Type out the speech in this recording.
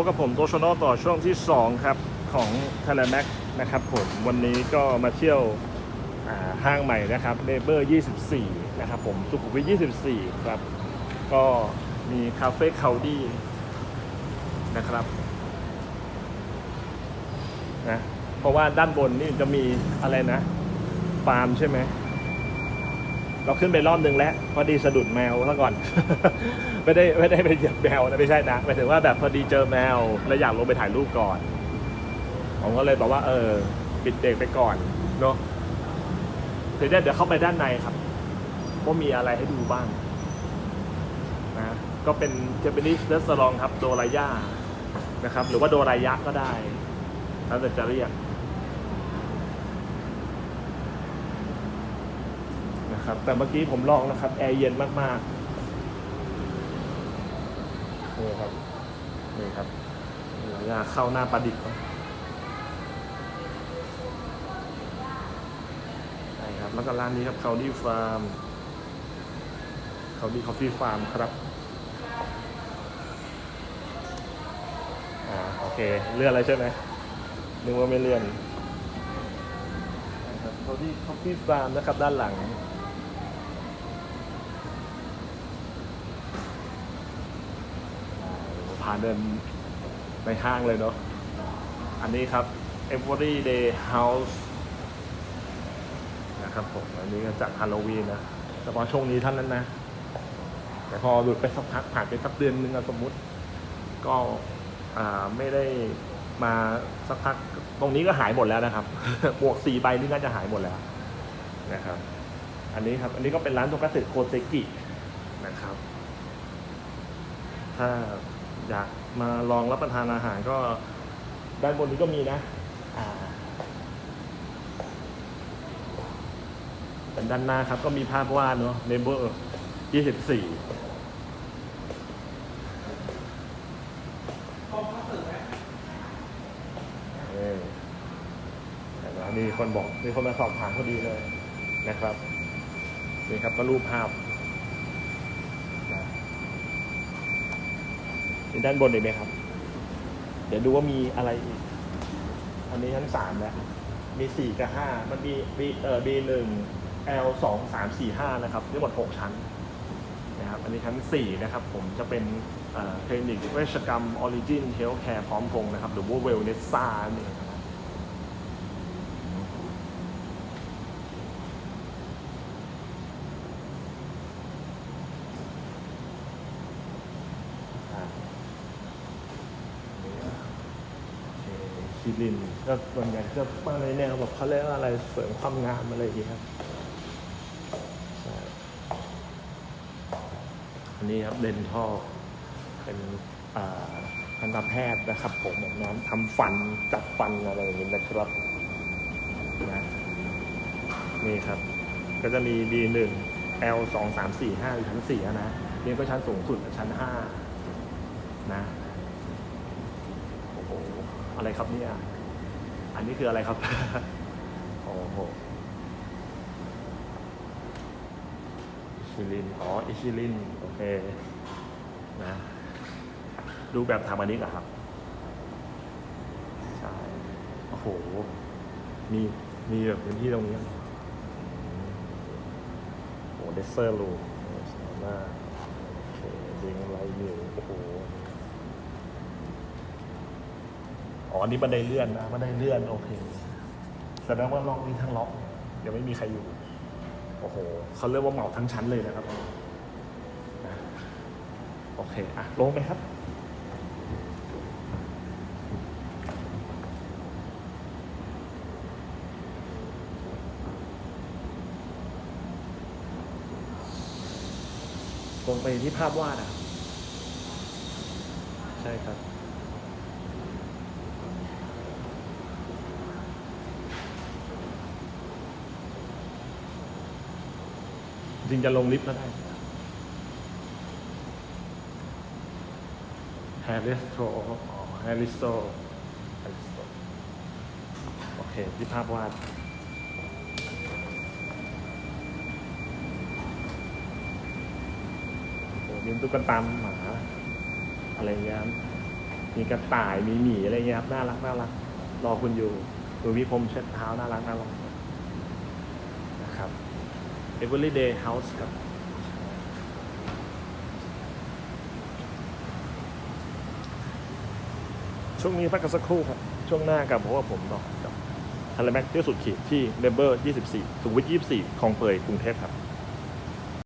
บกับผมโตชโนต่อช่วงที่ 2 ครับ ของ t e l e m a x นะครับผมวันนี้ก็มาเที่ยวห้างใหม่นะครับเ e เบอร์ 24 นะครับผมสุขุมวิท24 ครับ ก็มีคาเฟ่เคาดี้นะครับนะเพราะว่าด้านบนนี่จะมีอะไรนะฟาร์มใช่ไหม เราขึ้นไปรอบหนึ่งแล้ว พอดีสะดุดแมวซะก่อน ไม่ได้ไม่ได้ไปเหยียบแมวนะไม่ใช่นะหมายถึงว่าแบบพอดีเจอแมวแล้วอยากลงไปถ่ายรูปก่อน ผมก็เลยบอกว่า เออ ปิดเด็กไปก่อนเนาะเดี๋ยวเดี๋ยวเข้าไปด้านในครับว่ามีอะไรให้ดูบ้างนะก็เป็นเจแปนิสเรสซอร์ครับโดรายานะครับ หรือว่าโดรายะก็ได้แล้วแต่จะเรียก นะครับ แต่เมื่อกี้ผมลองนะครับแอร์เย็นมากๆนี่ครับนี่ครับอยาเข้าหน้าปลาดิบครับใช่ครับแล้วก็ร้านนี้ครับเขาดีฟาร์มเขาดีคอฟฟี่ฟาร์มครับอ่าโอเคเลื่อนอะไรใช่ไหมนึกว่าไม่เลื่อนนะครับเขาดีคอฟฟี่ฟาร์มนะครับด้านหลังาเดินในห้างเลยเนาะ อันนี้ครับ Everyday House นะครับผม อันนี้ก็จากฮาโลวีนนะเฉพาะช่วงนี้เท่านั้นนะ แต่พอหลุดไปสักพักผ่านไปสักเดือนหนึ่งสมมุติ ก็ไม่ได้มาสักพักตรงนี้ก็หายหมดแล้วนะครับ บวกสี่ใบนี่น่าจะหายหมดแล้วนะครับ อันนี้ครับ อันนี้ก็เป็นร้านโทกัสึโคเซกินะครับ ถ้า อยากมาลองรับประทานอาหารก็ด้านบนนี้ก็มีนะอ่าเป็นด้านหน้าครับก็มีภาพวาดเนาะเนเบอร์ยี่สิบสี่มีคนบอกมีคนมาสอบถามพอดีเลยนะครับนี่ครับก็รูปภาพนะ มีด้านบนอีกไหมครับ เดี๋ยวดูว่ามีอะไรอีก อันนี้ชั้นสามแล้ว มีสี่กับห้า มันมี B เอ่อ B หนึ่ง L สองสามสี่ห้านะครับทั้งหมดหกชั้นนะครับ อันนี้ชั้นสี่นะครับ ผมจะเป็นเอ่อคลินิกเวชกรรมออริจินเฮลท์แคร์พร้อมพงนะครับ หรือว่าเวลเนสซ่านี่นเองนะครับ อ่านี่อะโอเค คิรินก็ส่วนใหญ่จะมาในแนวแบบเขาเรียกว่าอะไรเสริมความงามอะไรอย่างเงี้ยครับอันนี้ครับเดนทอลเป็นอ่าทันตแพทย์นะครับ ผมแบบนั้นทำฟันจัดฟันอะไรอย่างเงี้ยนะครับนะนี่ครับ ก็จะมี B1 L 2 3 4 5อยู่ชั้น4แล้วนะนี่ก็ชั้นสูงสุดชั้น5นะ อะไรครับเนี่ย อันนี้คืออะไรครับ โอ้โหอิชิลิน อ๋อ อิชิลิน โอเค นะ ดูแบบทำอันนี้เหรอครับ ใช่ โอ้โห มี มีแบบพื้นที่ตรงนี้เหรออืมโอ้เดสเซอร์ลูสวยมากโอเคดิงไลท์มิวโอ้โห อ๋ออันนี้บันไดเลื่อนนะบันไดเลื่อนโอเคแสดงว่าล็อกนี้ทั้งล็อกยังไม่มีใครอยู่ โอ้โหเขาเรียกว่าเหมาทั้งชั้นเลยนะครับนะโอเคอะลงไปครับลงไปที่ภาพวาดอะ ใช่ครับ จริงจะลงลิฟต์ก็ได้ แฮร์ริสโตอ๋อแฮร์ริสโตฮร์ริสโตโอเค ที่ภาพวาดโอ้มีตุ๊กตาหมา อะไรอย่างเงี้ย มีกระต่ายมีหมีอะไรเงี้ยครับ น่ารักน่ารัก รอคุณอยู่ดูวิพรมเช็ดเท้าน่ารักน่ารักนะครับ Everyday House ครับ ช่วงนี้พักกันสักครู่ครับ ช่วงหน้ากับเพราะว่าผมต่อกับทะเลแม็กที่สุดขีดที่เดมเบอร์ 24 สุขุมวิท 24 คลองเปยกรุงเทพครับ